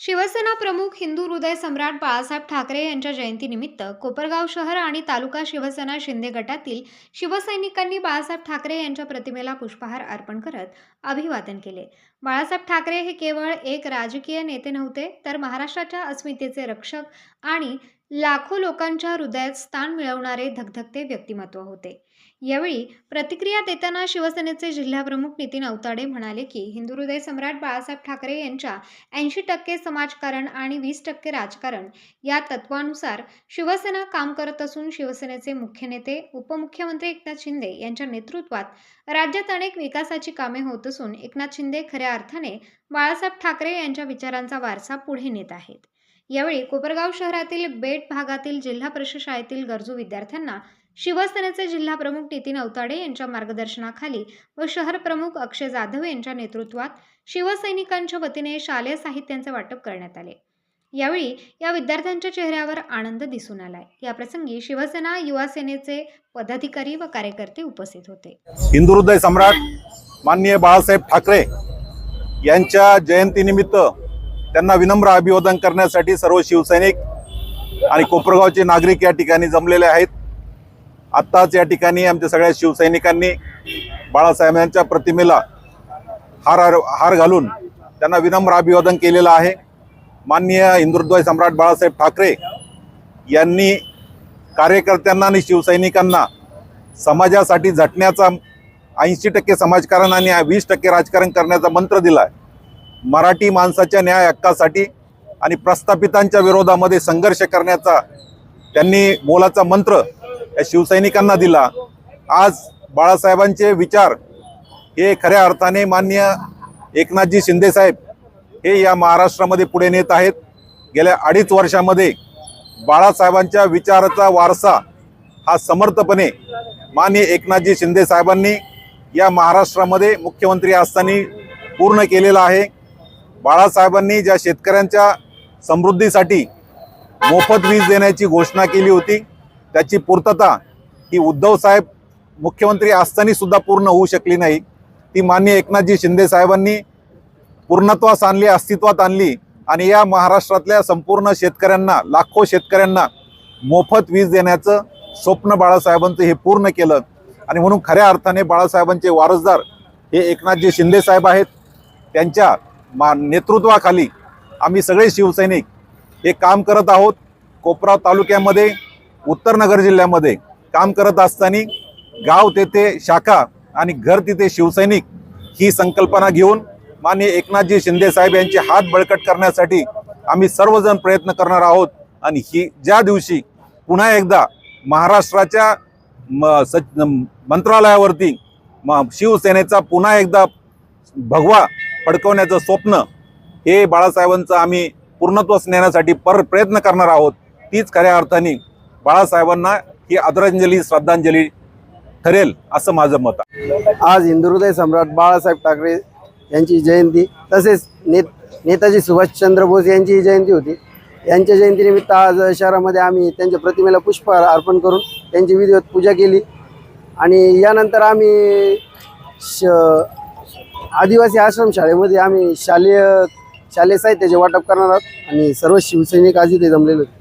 शिवसेना प्रमुख हिंदू हृदय सम्राट बाळासाहेब ठाकरे यांच्या जयंतीनिमित्त कोपरगाव शहर आणि तालुका शिवसेना शिंदे गटातील शिवसैनिकांनी बाळासाहेब ठाकरे यांच्या प्रतिमेला पुष्पहार अर्पण करत अभिवादन केले. बाळासाहेब ठाकरे हे केवळ एक राजकीय नेते नव्हते तर महाराष्ट्राच्या अस्मितेचे रक्षक आणि लाखो लोकांच्या हृदयात स्थान मिळवणारे धगधगते व्यक्तिमत्व होते. यावेळी प्रतिक्रिया देताना शिवसेनेचे जिल्हाप्रमुख नितीन अवताडे म्हणाले की हिंदू हृदय सम्राट बाळासाहेब ठाकरे यांच्या ऐंशी टक्के समाजकारण आणि वीस टक्के राजकारण या तत्वानुसार शिवसेना काम करत असून शिवसेनेचे मुख्य नेते उपमुख्यमंत्री एकनाथ शिंदे यांच्या नेतृत्वात राज्यात अनेक विकासाची कामे होत असून एकनाथ शिंदे खऱ्या अर्थाने बाळासाहेब ठाकरे यांच्या विचारांचा वारसा पुढे नेत आहेत. यावेळी कोपरगाव शहरातील बेट भागातील जिल्हा परिषद शाळेतील गरजू विद्यार्थ्यांना शिवसेनेचे जिल्हा प्रमुख नितीन अवताडे यांच्या मार्गदर्शनाखाली व शहर प्रमुख अक्षय जाधव यांच्या नेतृत्वात शिवसैनिकांच्या वतीने शालेय साहित्यांचे वाटप करण्यात आले. यावेळी या विद्यार्थ्यांच्या चेहऱ्यावर आनंद दिसून आलाय. याप्रसंगी शिवसेना युवा सेनेचे पदाधिकारी व कार्यकर्ते उपस्थित होते. हिंदुहृदय सम्राट माननीय बाळासाहेब ठाकरे यांच्या जयंतीनिमित्त त्यांना विनम्र अभिवादन करण्यासाठी सर्व शिवसैनिक आणि कोपरगावचे नागरिक या ठिकाणी जमलेले आहेत. आत्ताच या ठिकाणी आमच्या सगळ्या शिवसैनिकांनी बाळासाहेबांच्या प्रतिमेला हार हार घालून त्यांना विनम्र अभिवादन केलेलं आहे. माननीय हिंदू सम्राट बाळासाहेब ठाकरे यांनी कार्यकर्त्यांना आणि शिवसैनिकांना समाजासाठी झटण्याचा ऐंशी टक्के समाजकारण आणि वीस टक्के राजकारण करण्याचा मंत्र दिला आहे मराठी माणसाच्या न्याय हक्कासाठी आणि प्रस्थापितांच्या विरोधामध्ये संघर्ष करण्याचा त्यांनी मोलाचा मंत्र या शिवसैनिकांना दिला. आज बाळासाहेबांचे विचार हे खऱ्या अर्थाने मान्य एकनाथजी शिंदेसाहेब हे या महाराष्ट्रामध्ये पुढे नेत आहेत. गेल्या अडीच वर्षामध्ये बाळासाहेबांच्या विचाराचा वारसा हा समर्थपणे मान्य एकनाथजी शिंदेसाहेबांनी या महाराष्ट्रामध्ये मुख्यमंत्री असताना पूर्ण केलेला आहे. बाळासाहेबांनी ज्या शेतकऱ्यांच्या समृद्धीसाठी मोफत वीज देण्याची घोषणा केली होती त्याची पूर्तता ही उद्धव साहेब मुख्यमंत्री असताना सुद्धा पूर्ण होऊ शकली नाही. ती माननीय एकनाथजी शिंदे साहेबांनी पूर्णत्वास आणली अस्तित्वात आणली आणि या महाराष्ट्रातल्या संपूर्ण शेतकऱ्यांना लाखो शेतकऱ्यांना मोफत वीज देण्याचं स्वप्न बाळासाहेबांचं हे पूर्ण केलं. आणि म्हणून खऱ्या अर्थाने बाळासाहेबांचे वारसदार हे एकनाथजी शिंदे साहेब आहेत. त्यांच्या मा नेतृत्वाखाली आम्ही सगळे शिवसैनिक हे काम करत आहोत. कोपरा तालुक्यामध्ये उत्तर नगर जिल्ह्यामध्ये काम करत असताना गाव तेथे शाखा आणि घर तिथे शिवसैनिक ही संकल्पना घेऊन माननीय एकनाथजी शिंदे साहेब यांचे हात बळकट करण्यासाठी आम्ही सर्वजण प्रयत्न करणार आहोत. आणि ही ज्या दिवशी पुन्हा एकदा महाराष्ट्राच्या म सच मंत्रालयावरती म शिवसेनेचा पुन्हा एकदा भगवा फडकवण्याचं स्वप्न हे बाळासाहेबांचं आम्ही पूर्णत्वच नेण्यासाठी पर प्रयत्न करणार आहोत. तीच खऱ्या अर्थाने बाळासाहेबांना ही आदरांजली श्रद्धांजली ठरेल असं माझं मत आहे. आज हिंदू हृदय सम्राट बाळासाहेब ठाकरे यांची जयंती तसेच नेत नेताजी सुभाषचंद्र बोस यांची जयंती होती. यांच्या जयंतीनिमित्त आज शहरामध्ये आम्ही त्यांच्या प्रतिमेला पुष्प अर्पण करून त्यांची विधिवत पूजा केली. आणि यानंतर आम्ही श आदिवासी आश्रम शाळेमध्ये आम्ही शालेय शालेय साहित्याचे वाटप करणार आहोत आणि सर्व शिवसैनिक आज इथे जमलेले होते